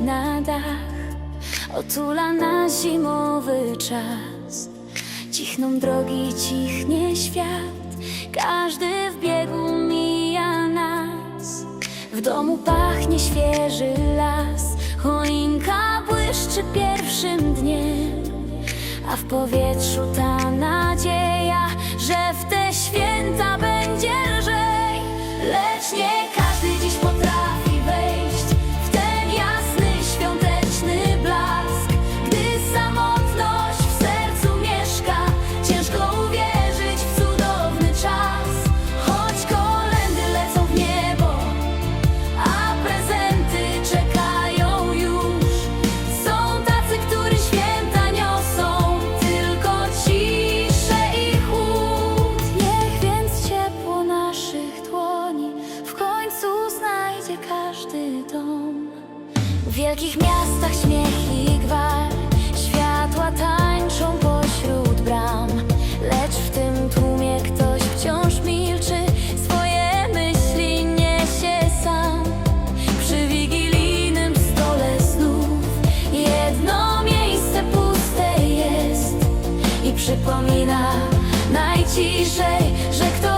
na dach Otula na zimowy czas. Cichną drogi, cichnie świat Każdy w biegu mija nas. W domu pachnie świeży las Choinka błyszczy pierwszym dniem. A w powietrzu ta nadzieja Że w te święta będzie lżej. Lecz nie wielkich miastach śmiech i gwar. Światła tańczą pośród bram. Lecz w tym tłumie ktoś wciąż milczy. Swoje myśli niesie sam. Przy wigilijnym stole znów Jedno miejsce puste jest I przypomina najciszej Że ktoś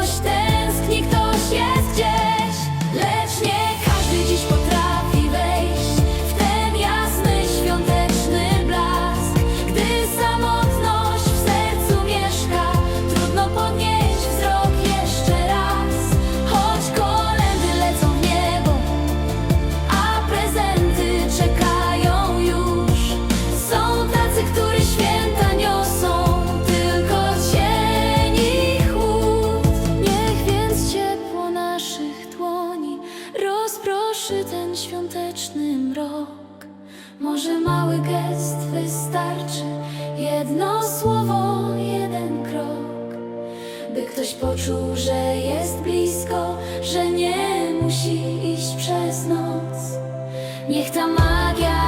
Może mały gest wystarczy, jedno słowo, jeden krok, by ktoś poczuł, że jest blisko, że nie musi iść przez noc. Niech ta magia